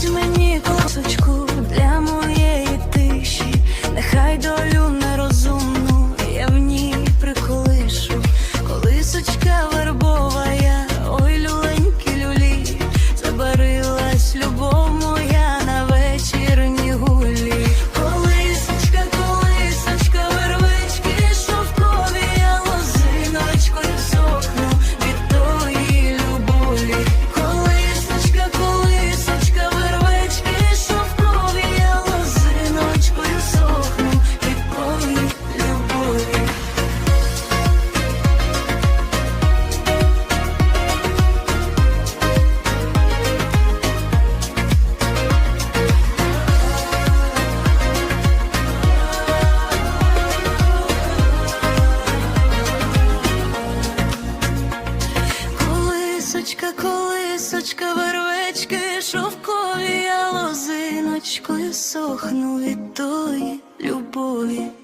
doing me колисочка, вервечки, шовкові, а лозиночкою сохну від тої любові.